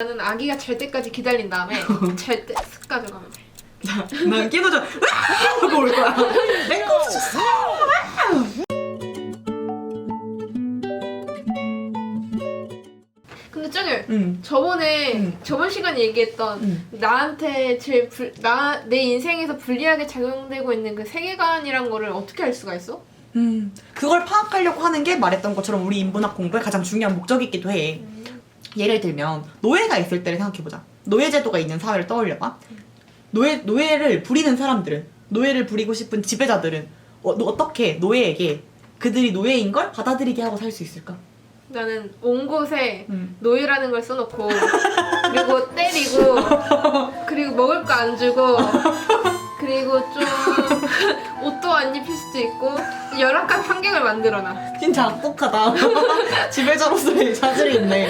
나는 아기가 잘 때까지 기다린 다음에 잘때쓱 가져가면 돼. 난 끼도져 하고 올 거야. 내거 줬어. 근데 짱을 응. 저번에 응. 저번 시간에 얘기했던 응. 나한테 제일 불, 나, 내 인생에서 불리하게 작용되고 있는 그 세계관이란 거를 어떻게 알 수가 있어? 음, 그걸 파악하려고 하는 게 말했던 것처럼 우리 인문학 공부의 가장 중요한 목적이기도 해. 예를 들면 노예가 있을 때를 생각해보자. 노예 제도가 있는 사회를 떠올려봐. 노예 노예를 부리는 사람들은 노예를 부리고 싶은 지배자들은 어, 어떻게 노예에게 그들이 노예인 걸 받아들이게 하고 살 수 있을까? 나는 온 곳에 음. 노예라는 걸 써놓고 그리고 때리고 그리고 먹을 거 안 주고 그리고 좀 옷도 안 입힐 수도 있고 열악한 환경을 만들어놔. 진짜 악독하다. 지배자로서의 자질이 있네.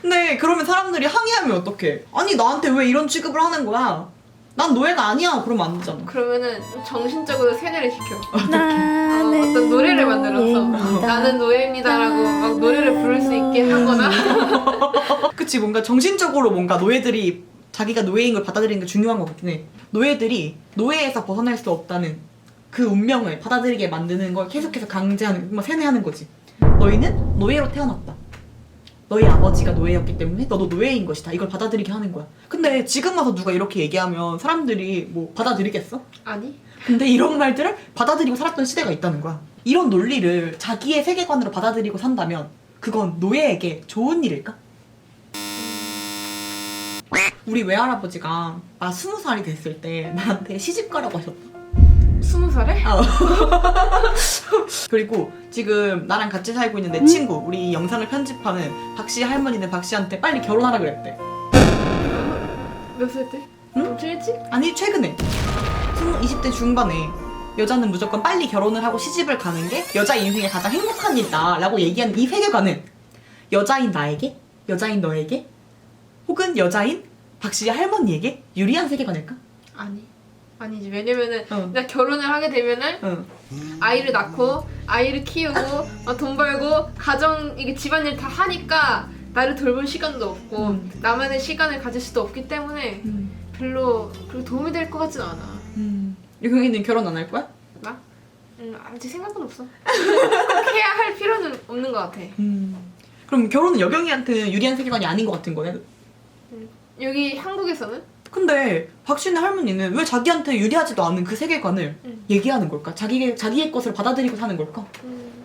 근데 그러면 사람들이 항의하면 어떡해? 아니 나한테 왜 이런 취급을 하는 거야? 난 노예가 아니야. 그러면 안 되잖아. 그러면은 정신적으로 세뇌를 시켜. 어, 나는 어떤 노래를 만들어서 노예입니다. 나는 노예입니다라고 막 노래를 부를 수 있게 하거나 그치 뭔가 정신적으로 뭔가 노예들이 자기가 노예인 걸 받아들이는 게 중요한 것 같긴 해. 노예들이 노예에서 벗어날 수 없다는 그 운명을 받아들이게 만드는 걸 계속해서 강제하는, 막 세뇌하는 거지. 너희는 노예로 태어났다. 너희 아버지가 노예였기 때문에 너도 노예인 것이다. 이걸 받아들이게 하는 거야. 근데 지금 와서 누가 이렇게 얘기하면 사람들이 뭐 받아들이겠어? 아니 근데 이런 말들을 받아들이고 살았던 시대가 있다는 거야. 이런 논리를 자기의 세계관으로 받아들이고 산다면 그건 노예에게 좋은 일일까? 우리 외할아버지가 나 스무 살이 됐을 때 나한테 시집 가라고 하셨다. 스무 살에 어. 그리고 지금 나랑 같이 살고 있는 내 친구, 우리 영상을 편집하는 박씨 할머니는 박씨한테 빨리 결혼하라 그랬대. 몇 살 때? 응? 엄청 일찍? 아니 최근에 20, 20대 중반에 여자는 무조건 빨리 결혼을 하고 시집을 가는 게 여자 인생의 가장 행복한 일이다 라고 얘기하는 이 세계관은 여자인 나에게 여자인 너에게 혹은 여자인 박씨 할머니에게 유리한 세계관일까? 아니 아니지 왜냐면은 어. 나 결혼을 하게 되면은 응. 아이를 낳고 아이를 키우고 어, 돈 벌고 가정 이게 집안일 다 하니까 나를 돌볼 시간도 없고 음. 나만의 시간을 가질 수도 없기 때문에 음. 별로 그렇게 도움이 될 것 같진 않아 음. 유경이는 결혼 안 할 거야? 나? 음, 아직 생각은 없어 꼭 해야 할 필요는 없는 것 같아 음. 그럼 결혼은 여경이한테는 유리한 세계관이 아닌 것 같은 거네. 여기 한국에서는 근데 박씨네 할머니는 왜 자기한테 유리하지도 않은 그 세계관을 음. 얘기하는 걸까? 자기, 자기의 것을 받아들이고 사는 걸까? 음,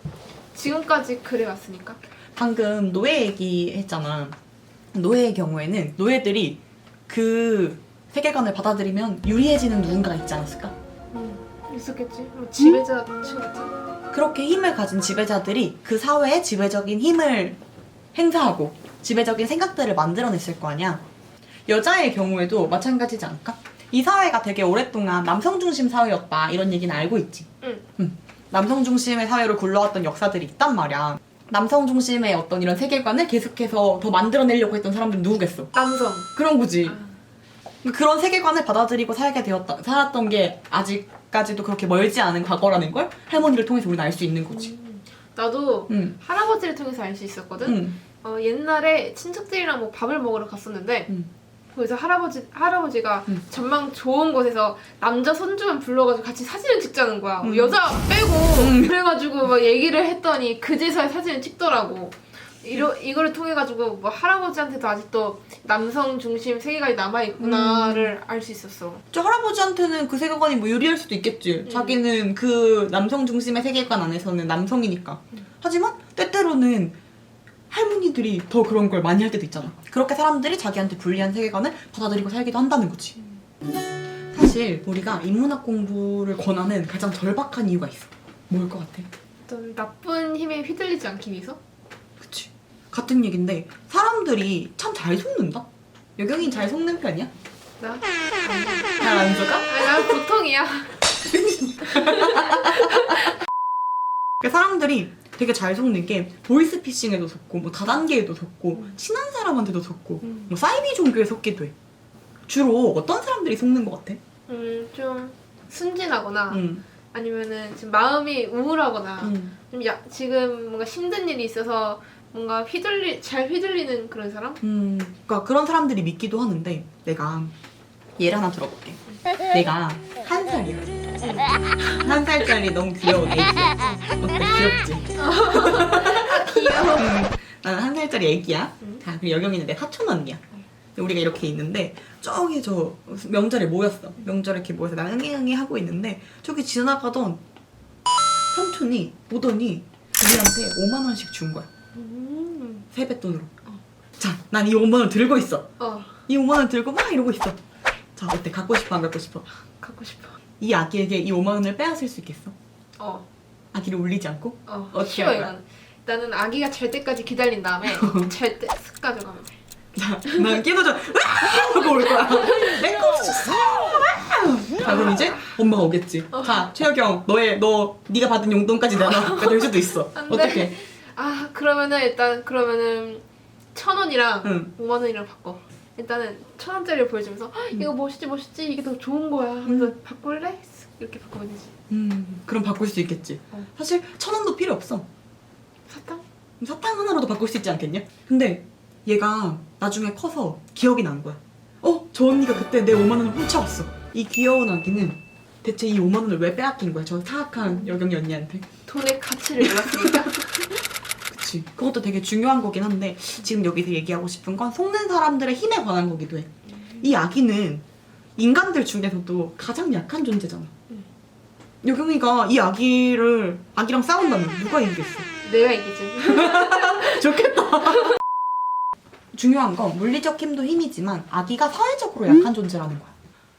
지금까지 그래 왔으니까 방금 노예 얘기 했잖아. 노예의 경우에는 노예들이 그 세계관을 받아들이면 유리해지는 누군가가 있지 않았을까? 음, 있었겠지 뭐 지배자 친구지 그렇게 힘을 가진 지배자들이 그 사회에 지배적인 힘을 행사하고 지배적인 생각들을 만들어냈을 거 아니야. 여자의 경우에도 마찬가지지 않을까? 이 사회가 되게 오랫동안 남성 중심 사회였다 이런 얘기는 알고 있지. 응. 남성 중심의 사회로 굴러왔던 역사들이 있단 말이야. 남성 중심의 어떤 이런 세계관을 계속해서 더 만들어내려고 했던 사람들은 누구겠어? 남성 그런 거지. 아, 그런 세계관을 받아들이고 살게 되었다, 살았던 게 아직까지도 그렇게 멀지 않은 과거라는 걸 할머니를 통해서 우리는 알 수 있는 거지. 음, 나도 응. 할아버지를 통해서 알 수 있었거든 응. 어, 옛날에 친척들이랑 뭐 밥을 먹으러 갔었는데 응. 거기서 할아버지 할아버지가 음. 전망 좋은 곳에서 남자 손주만 불러가지고 같이 사진을 찍자는 거야 음. 여자 빼고 음. 그래가지고 막 얘기를 했더니 그제서야 사진을 찍더라고 이러, 이거를 통해 가지고 뭐 할아버지한테도 아직도 남성 중심 세계관이 남아 있구나를 알 수 있었어. 저 할아버지한테는 그 세계관이 뭐 유리할 수도 있겠지. 음. 자기는 그 남성 중심의 세계관 안에서는 남성이니까. 하지만 때때로는 할머니들이 더 그런 걸 많이 할 때도 있잖아. 그렇게 사람들이 자기한테 불리한 세계관을 받아들이고 살기도 한다는 거지. 사실 우리가 인문학 공부를 권하는 가장 절박한 이유가 있어. 뭘 것 같아? 어떤 나쁜 힘에 휘둘리지 않기 위해서? 그치. 같은 얘긴데 사람들이 참 잘 속는다? 여경이 잘 속는 편이야? 나? 잘안 속아? 난 보통이야. 그러니까 사람들이 되게 잘 속는 게 보이스피싱에도 속고 뭐 다단계에도 속고 친한 사람한테도 속고 음. 뭐 사이비 종교에 속기도 해. 주로 어떤 사람들이 속는 것 같아? 음 좀 순진하거나 응. 아니면은 지금 마음이 우울하거나 응. 좀 야, 지금 뭔가 힘든 일이 있어서 뭔가 휘둘리 잘 휘둘리는 그런 사람? 음, 그러니까 그런 사람들이 믿기도 하는데 내가 예를 하나 들어볼게. 내가 한 살이야. 한 살짜리 너무 귀여운 애기야. 어때? 귀엽지? 귀여워. 음, 나는 한 살짜리 애기야. 음. 자, 그리고 여경이는 내 사촌 언니야. 우리가 이렇게 있는데 저기 저 명절에 모였어. 명절에 이렇게 모여서 나는 응애응애 하고 있는데 저기 지나가던 삼촌이 오더니 우리한테 5만 원씩 준 거야. 음. 세뱃돈으로. 자, 난 이 5만 원 들고 있어. 어 이 5만 원 들고 막 이러고 있어. 자, 어때? 갖고 싶어 안 갖고 싶어? 갖고 싶어. 이 아기에게 이 5만 원을 빼앗을 수 있겠어? 어. 아기를 울리지 않고? 어, 어떻게 쉬워 할 거야? 이거는. 나는 아기가 잘 때까지 기다린 다음에 잘때쓱 가져가면 돼. 자, 난 끼도져 하고 올 거야. 내거 줬어. 자, 그럼 이제 엄마가 오겠지. 자, 최혁영, 너의 너 네가 받은 용돈까지 내놔. 될 수도 있어. 안 돼. 어떻게? 아 그러면은 일단 그러면은 천 원이랑 응. 오만 원이랑 바꿔. 일단은 천 원짜리를 보여주면서 "헉, 이거 멋있지 멋있지 이게 더 좋은 거야. 하면서 바꿀래? 쓱 이렇게 바꾸면 되지. 음, 그럼 바꿀 수 있겠지. 어. 사실 천 원도 필요 없어. 사탕? 사탕 하나로도 바꿀 수 있지 않겠냐? 근데 얘가 나중에 커서 기억이 난 거야. 어? 저 언니가 그때 내 5만 원을 훔쳐왔어. 이 귀여운 아기는 대체 이 5만 원을 왜 빼앗긴 거야? 저 사악한 여경이 언니한테. 돈의 가치를 몰랐으니까. 그치. 그것도 되게 중요한 거긴 한데 지금 여기서 얘기하고 싶은 건 속는 사람들의 힘에 관한 거기도 해. 이 아기는 인간들 중에서도 가장 약한 존재잖아. 음. 여경이가 이 아기를 아기랑 싸운다면 누가 이기겠어? 내가 이기지. 좋겠다. 중요한 건 물리적 힘도 힘이지만 아기가 사회적으로 약한 존재라는 거야.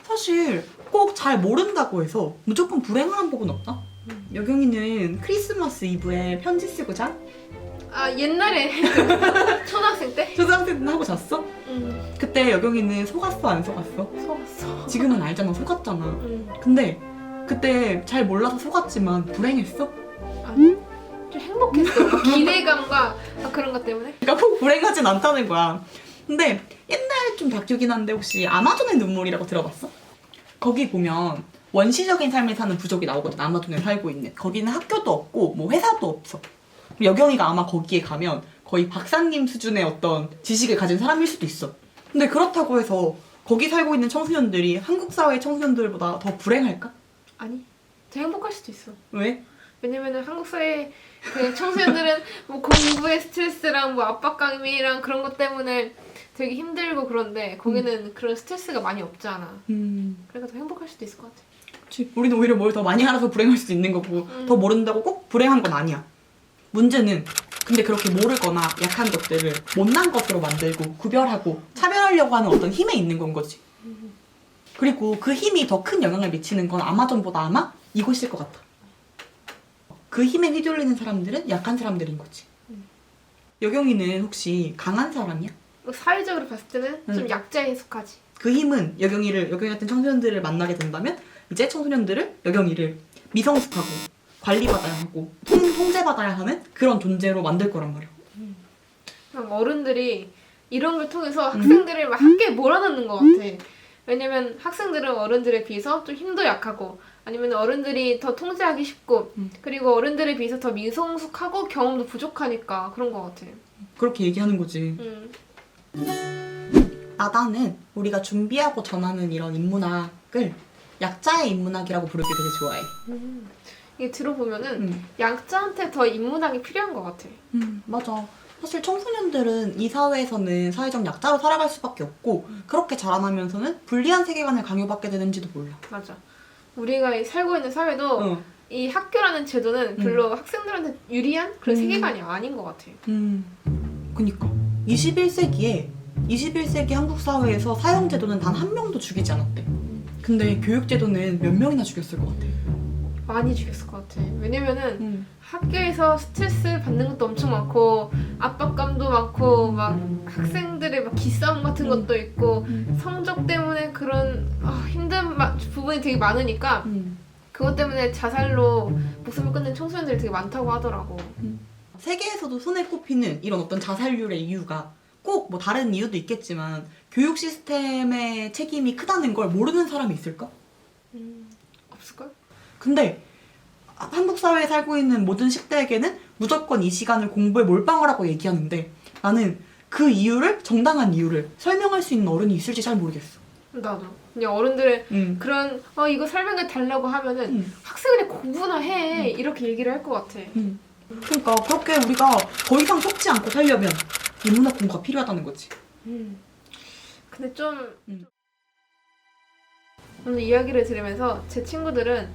사실 꼭 잘 모른다고 해서 무조건 불행한 법은 없다. 음. 여경이는 크리스마스 이브에 편지 쓰고 자? 아 옛날에 초등학생 때? 초등학생 때 하고 잤어? 응. 그때 여경이는 속았어 안 속았어? 속았어. 지금은 알잖아 속았잖아. 응. 근데 그때 잘 몰라서 속았지만 불행했어? 아, 좀 행복했어. 막 기대감과 막 그런 것 때문에. 그러니까 꼭 불행하진 않다는 거야. 근데 옛날 좀 다큐긴 한데 혹시 아마존의 눈물이라고 들어봤어? 거기 보면 원시적인 삶을 사는 부족이 나오거든. 아마존에 살고 있는. 거기는 학교도 없고 뭐 회사도 없어. 여경이가 아마 거기에 가면 거의 박사님 수준의 어떤 지식을 가진 사람일 수도 있어. 근데 그렇다고 해서 거기 살고 있는 청소년들이 한국 사회 청소년들보다 더 불행할까? 아니, 더 행복할 수도 있어. 왜? 왜냐면은 한국 사회 그 청소년들은 뭐 공부의 스트레스랑 뭐 압박감이랑 그런 것 때문에 되게 힘들고 그런데 거기는 그런 스트레스가 많이 없잖아. 음, 그러니까 더 행복할 수도 있을 것 같아. 그치. 우리는 오히려 뭘 더 많이 알아서 불행할 수도 있는 거고 음. 더 모른다고 꼭 불행한 건 아니야. 문제는 근데 그렇게 모르거나 약한 것들을 못난 것으로 만들고 구별하고 차별하려고 하는 어떤 힘에 있는 건 거지. 그리고 그 힘이 더 큰 영향을 미치는 건 아마존보다 아마 이곳일 것 같아. 그 힘에 휘둘리는 사람들은 약한 사람들인 거지. 음. 여경이는 혹시 강한 사람이야? 뭐 사회적으로 봤을 때는 좀 음. 약자에 속하지. 그 힘은 여경이를 여경이 같은 청소년들을 만나게 된다면 이제 청소년들을 여경이를 미성숙하고 관리받아야 하고 통, 통제받아야 하는 그런 존재로 만들 거란 말이야. 그냥 어른들이 이런 걸 통해서 학생들을 막 학교에 몰아넣는 것 같아. 왜냐면 학생들은 어른들에 비해서 좀 힘도 약하고 아니면 어른들이 더 통제하기 쉽고 음. 그리고 어른들에 비해서 더 미성숙하고 경험도 부족하니까 그런 것 같아. 그렇게 얘기하는 거지. 음. 나다는 우리가 준비하고 전하는 이런 인문학을 약자의 인문학이라고 부르기 되게 좋아해. 이게 들어보면은 음. 약자한테 더 인문학이 필요한 것 같아. 음, 맞아. 사실 청소년들은 이 사회에서는 사회적 약자로 살아갈 수밖에 없고 그렇게 자라나면서는 불리한 세계관을 강요받게 되는지도 몰라. 맞아. 우리가 이 살고 있는 사회도 어. 이 학교라는 제도는 별로 학생들한테 유리한 그런 음. 세계관이 아닌 것 같아. 음, 그니까 21세기에 21세기 한국 사회에서 사형 제도는 단 한 명도 죽이지 않았대. 근데 교육 제도는 몇 명이나 죽였을 것 같아. 많이 죽였을 것 같아. 왜냐면은 음. 학교에서 스트레스 받는 것도 엄청 많고 압박감도 많고 막 학생들의 막 기싸움 같은 음. 것도 있고 음. 성적 때문에 그런 아, 힘든 마- 부분이 되게 많으니까 음. 그것 때문에 자살로 목숨을 끊는 청소년들이 되게 많다고 하더라고. 세계에서도 손에 꼽히는 이런 어떤 자살률의 이유가 꼭 뭐 다른 이유도 있겠지만 교육 시스템의 책임이 크다는 걸 모르는 사람이 있을까? 음, 없을걸? 근데 한국 사회에 살고 있는 모든 10대에게는 무조건 이 시간을 공부에 몰빵하라고 얘기하는데 나는 그 이유를 정당한 이유를 설명할 수 있는 어른이 있을지 잘 모르겠어. 나도 그냥 어른들의 음. 그런 어 이거 설명해 달라고 하면은 음. 학생들이 공부나 해 이렇게 얘기를 할 것 같아. 음. 그러니까 그렇게 우리가 더 이상 속지 않고 살려면 인문학 공부가 필요하다는 거지. 음. 근데 좀 음. 오늘 이야기를 들으면서 제 친구들은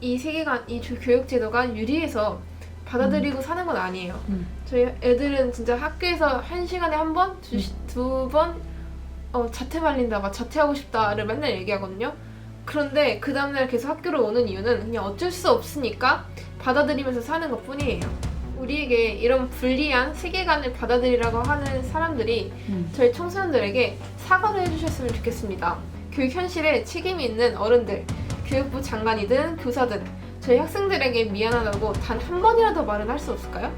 이 세계관, 이 조- 교육 제도가 유리해서 받아들이고 사는 건 아니에요. 음. 저희 애들은 진짜 학교에서 한 시간에 한 번, 두, 시- 두 번, 어, 자퇴 말린다, 막 자퇴하고 싶다를 맨날 얘기하거든요. 그런데 그 다음날 계속 학교로 오는 이유는 그냥 어쩔 수 없으니까 받아들이면서 사는 것 뿐이에요. 우리에게 이런 불리한 세계관을 받아들이라고 하는 사람들이 음. 저희 청소년들에게 사과를 해주셨으면 좋겠습니다. 교육 현실에 책임이 있는 어른들, 교육부 장관이든 교사든 저희 학생들에게 미안하다고 단 한 번이라도 말은 할 수 없을까요?